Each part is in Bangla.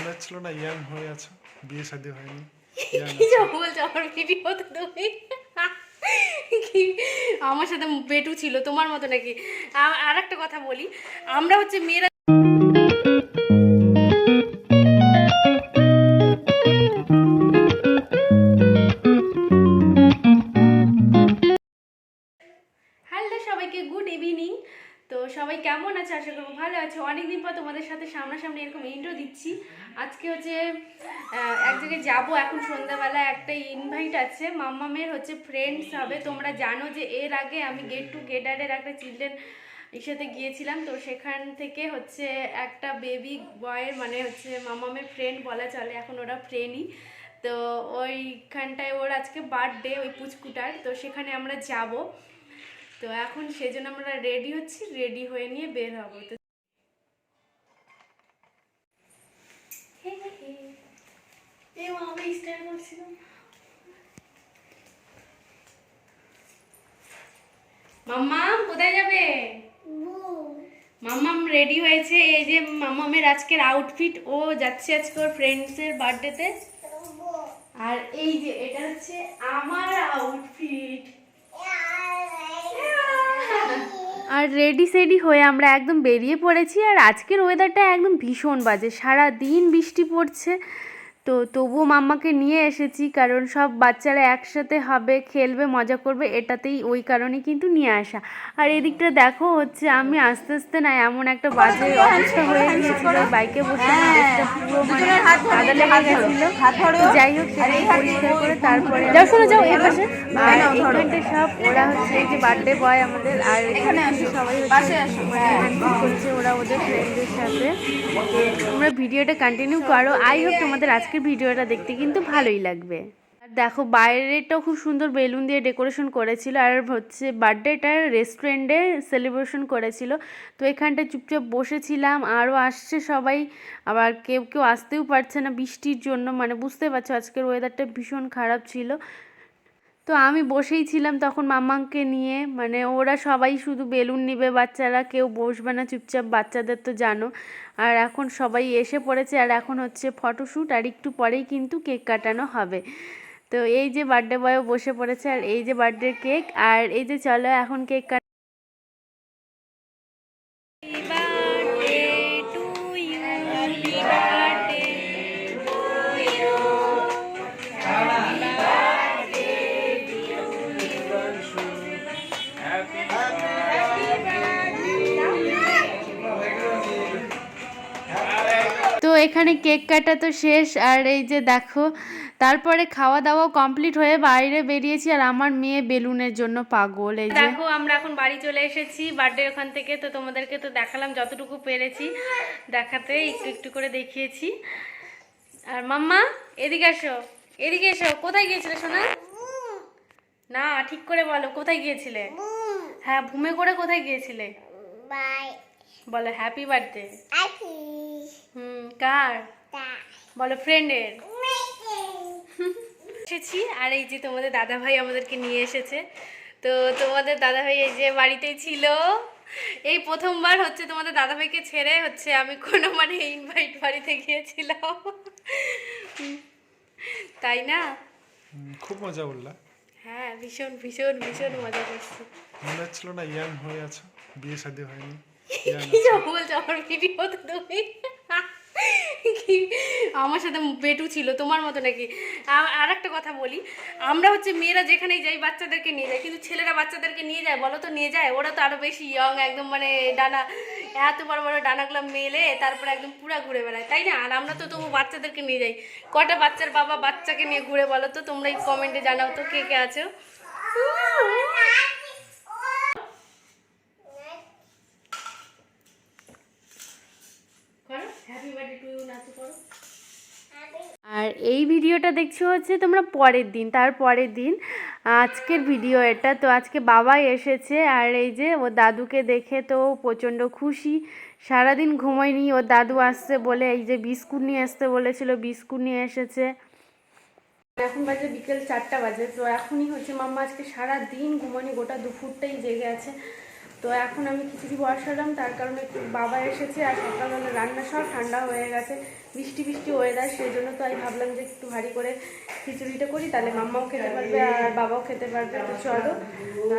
মনে হচ্ছিল না ইয়াং হয়ে আছো বিয়ে শাদী হয়নি কি যা বলছো আমার ভিডিওতে তুমি? কি? আমার সাথে পেটু ছিল তোমার মতো নাকি? আর একটা কথা বলি আমরা হচ্ছে মেয়েরা আছে আশা করব ভালো আছে? অনেকদিন পর তোমাদের সাথে সামনাসামনি এরকম ইন্ট্রো দিচ্ছি। আজকে হচ্ছে এক জায়গায় যাব এখন সন্ধ্যাবেলা একটা ইনভাইট আছে, মাম্মামের হচ্ছে ফ্রেন্ডস হবে। তোমরা জানো যে এর আগে আমি গেট টু গেটারের একটা চিলড্রেন ইসেতে গিয়েছিলাম। তো সেখান থেকে হচ্ছে একটা বেবি বয়ের মানে হচ্ছে মামামের ফ্রেন্ড বলা চলে, এখন ওরা ফ্রেন্ডই তো ওইখানটায় ওর আজকে বার্থডে ওই পুচকুটার। তো সেখানে আমরা যাব। তো এখন সেজন্য আমরা রেডি হচ্ছি রেডি হয়ে নিয়ে বের হব। তো কোথায় যাবে? রেডি হয়েছে। এই যে আজকের আউটফিট ও যাচ্ছে ফ্রেন্ডসের বার্থডেতে আর এই যে, এটা হচ্ছে আমার আউটফিট আর রেডি সেডি হয়ে আমরা একদম বেরিয়ে পড়েছি আর আজকের ওয়েদারটা একদম ভীষণ বাজে। সারা দিন বৃষ্টি পড়ছে। তো তবুও মাম্মাকে নিয়ে এসেছি কারণ সব বাচ্চারা একসাথে হবে খেলবে মজা করবে এটাতেই ওই কারণে কিন্তু নিয়ে আসা। আর এদিকটা দেখো হচ্ছে আমি আস্তে আস্তে না এমন একটা বাজে অবস্থা হয়ে গিয়েছিল বাইকে বসে পুরো মানে কাদা লেগে গেছিল যাই হোক সেটাই পরিষ্কার করে তারপরে যাও শোনো যাও পাশে। আর এইখানটা সব ওরা হচ্ছে এই যে বার্থডে বয় আমাদের আর এখানে সবাই হচ্ছে করছে ওরা ওদের ফ্রেন্ডদের সাথে। তোমরা ভিডিওটা কন্টিনিউ করো। আই হোপ তোমাদের আজকের ভিডিওটা দেখতে কিন্তু ভালোই লাগবে। আর দেখো বাইরেটাও খুব সুন্দর বেলুন দিয়ে ডেকোরেশন করেছিল, আর হচ্ছে বার্থডেটা রেস্টুরেন্টে সেলিব্রেশন করেছিল। তো এখানটায় চুপচাপ বসেছিলাম, আরও আসছে সবাই। আবার কেউ কেউ আসতেও পারছে না বৃষ্টির জন্য মানে বুঝতে পারছ, আজকের ওয়েদারটা ভীষণ খারাপ ছিল। তো আমি বসেই ছিলাম তখন মামাকে নিয়ে। মানে ওরা সবাই শুধু বেলুন নিবে বাচ্চারা, কেউ বসবে না, চুপচাপ বাচ্চাদের তো জানো। আর এখন সবাই এসে পড়েছে আর এখন হচ্ছে ফটোশ্যুট আর একটু পরেই কিন্তু কেক কাটানো হবে। তো এই যে বার্থডে বয়ও বসে পড়েছে আর এই যে বার্থডে কেক আর এই যে চলো এখন কেক এখানে কেক কাটা তো শেষ আর এই যে দেখো তারপরে খাওয়া দাওয়া কমপ্লিট হয়ে বাইরে বেরিয়েছি আর আমার মেয়ে বেলুনের জন্য পাগল এই দেখো আমরা এখন বাড়ি চলে এসেছি বার্থডে ওখান থেকে তো তোমাদেরকে তো দেখালাম যতটুকু পেরেছি দেখাতে একটু একটু করে দেখিয়েছি। আর মাম্মা এদিকে এসো এদিকে এসো কোথায় গিয়েছিলে সোনা? না ঠিক করে বলো কোথায় গিয়েছিলে? হ্যাঁ ঘুমে করে কোথায় গিয়েছিলে? বলো হ্যাপি বার্থডে হুম কার? বলো ফ্রেন্ডের এসেছি আর এই যে তোমাদের দাদা ভাই আমাদেরকে নিয়ে এসেছে। তো তোমাদের দাদা ভাই এই যে বাড়িতেই ছিল। এই প্রথমবার হচ্ছে তোমাদের দাদা ভাইকে ছেড়ে হচ্ছে আমি কোনো মানে ইনভাইট বাড়িতে গিয়েছিলাম। তাই না? খুব মজা বললা। হ্যাঁ ভীষণ ভীষণ ভীষণ মজা করছি। মনে হচ্ছিল না ইয়াং হয়ে আছো বিয়ে শাদী হয়নি। কি বলছো আমার ভিডিওতে তুমি? কি? আমার সাথে বেটু ছিল, তোমার মতো নাকি? আর একটা কথা বলি, আমরা হচ্ছে মেয়েরা যেখানেই যাই বাচ্চাদেরকে নিয়ে যায় কিন্তু ছেলেরা বাচ্চাদেরকে নিয়ে যায়, বলো তো নিয়ে যায়? ওরা তো আরও বেশি ইয়ং একদম মানে ডানা, এত বড় বড় ডানাগুলো মেলে, তারপরে একদম পুরা ঘুরে বেড়ায়, তাই না? আর আমরা তো তবু বাচ্চাদেরকে নিয়ে যাই। কটা বাচ্চার বাবা বাচ্চাকে নিয়ে ঘুরে, বলো তো? তোমরা এই কমেন্টে জানাও তো, কে কে আছো করো হ্যাপি বার্থডে টু ইউ নাচু করো আর এই ভিডিওটা দেখছ হচ্ছে তোমরা পরের দিন, তার পরের দিন। আজকের ভিডিও এটা, তো আজকে বাবাই এসেছে আর এই যে ও দাদুকে দেখে তো প্রচণ্ড খুশি। সারাদিন ঘুমোয়নি, ওর দাদু আসছে বলে এই যে বিস্কুট নিয়ে আসতে বলেছিল, বিস্কুট নিয়ে এসেছে। এখন বাজে বিকেল চারটা বাজে, তো এখনই হচ্ছে মাম্মা আজকে সারা দিন ঘুমানি গোটা দুপুরটাই জেগে আছে। তো এখন আমি খিচুড়ি বসালাম, তার কারণে বাবা এসেছে আর সকালবেলা রান্না সব ঠান্ডা হয়ে গেছে বৃষ্টি বৃষ্টি ওয়েদার সেই জন্য তো আমি ভাবলাম যে একটু ভারী করে খিচুড়িটা করি, তাহলে মাম্মাও খেতে পারবে আর বাবাও খেতে পারবে, তো চলো।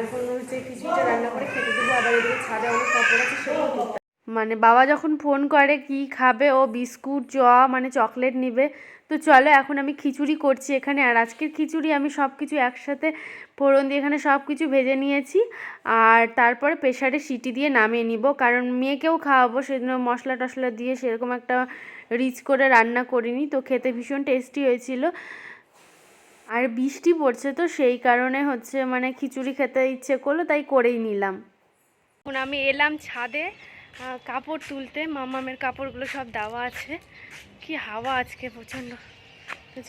এখন হচ্ছে খিচুড়িটা রান্না করে খেতে দেবো, আবার এদিকে ছাদে অনেক কাপড় আছে, সেগুলো মানে বাবা যখন ফোন করে কি খাবে, ও বিস্কুট, চ মানে চকলেট নিবে, তো চলো এখন আমি খিচুড়ি করছি এখানে। আর আজকের খিচুড়ি আমি সব কিছু একসাথে ফোড়ন দিয়ে এখানে সব কিছু ভেজে নিয়েছি। আর তারপরে প্রেশারে সিটি দিয়ে নামিয়ে নিব, কারণ মেয়েকেও খাওয়াবো, সেজন্য মশলা টশলা দিয়ে সেরকম একটা রিচ করে রান্না করিনি, তো খেতে ভীষণ টেস্টি হয়েছিল। আর বৃষ্টি পড়ছে তো সেই কারণে হচ্ছে মানে খিচুড়ি খেতে ইচ্ছে করল, তাই করেই নিলাম। এখন আমি এলাম ছাদে কাপড় তুলতে মামামের কাপড়গুলো সব দেওয়া আছে। কি হাওয়া আজকে, প্রচণ্ড।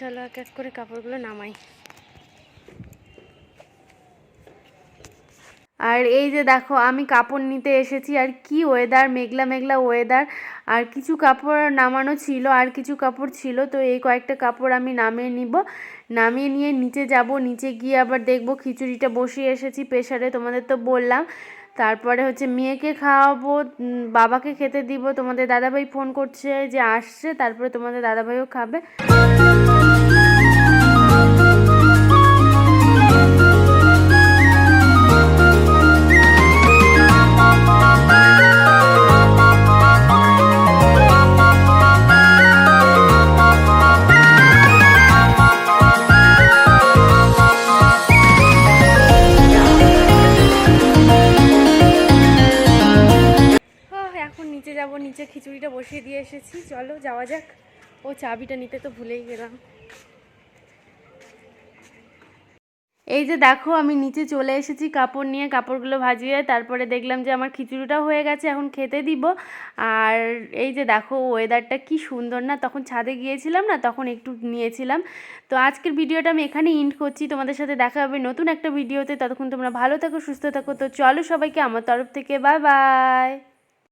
চলো এক এক করে কাপড়গুলো নামাই। আর এই যে দেখো, আমি কাপড় নিতে এসেছি, আর কি ওয়েদার মেঘলা মেঘলা ওয়েদার আর কিছু কাপড় নামানো ছিল, আর কিছু কাপড় ছিল, তো এই কয়েকটা কাপড় আমি নামিয়ে নিব। নামিয়ে নিয়ে নিচে যাব, নিচে গিয়ে আবার দেখব, খিচুড়িটা বসিয়ে এসেছি প্রেশারে তোমাদের তো বললাম। তারপরে হচ্ছে মেয়েকে খাওয়াবো বাবাকে খেতে দিব। তোমাদের দাদাভাই ফোন করছে যে আসছে, তারপরে তোমাদের দাদাভাইও খাবে। এসেছি চলো যাওয়া যাক। ও চাবিটা নিতে তো ভুলেই গেলাম। এই যে দেখো, আমি নিচে চলে এসেছি কাপড় নিয়ে, কাপড়গুলো ভাজিয়ে। তারপরে দেখলাম যে আমার খিচুড়িটাও হয়ে গেছে, এখন খেতে দিব। আর এই যে দেখো ওয়েদারটা কি সুন্দর না, তখন ছাদে গিয়েছিলাম না, তখন একটু নিয়েছিলাম। তো আজকের ভিডিওটা আমি এখানে ইন্ড করছি, তোমাদের সাথে দেখা হবে নতুন একটা ভিডিওতে, ততক্ষণ তোমরা ভালো থাকো, সুস্থ থাকো। তো চলো সবাইকে আমার তরফ থেকে বাই বাই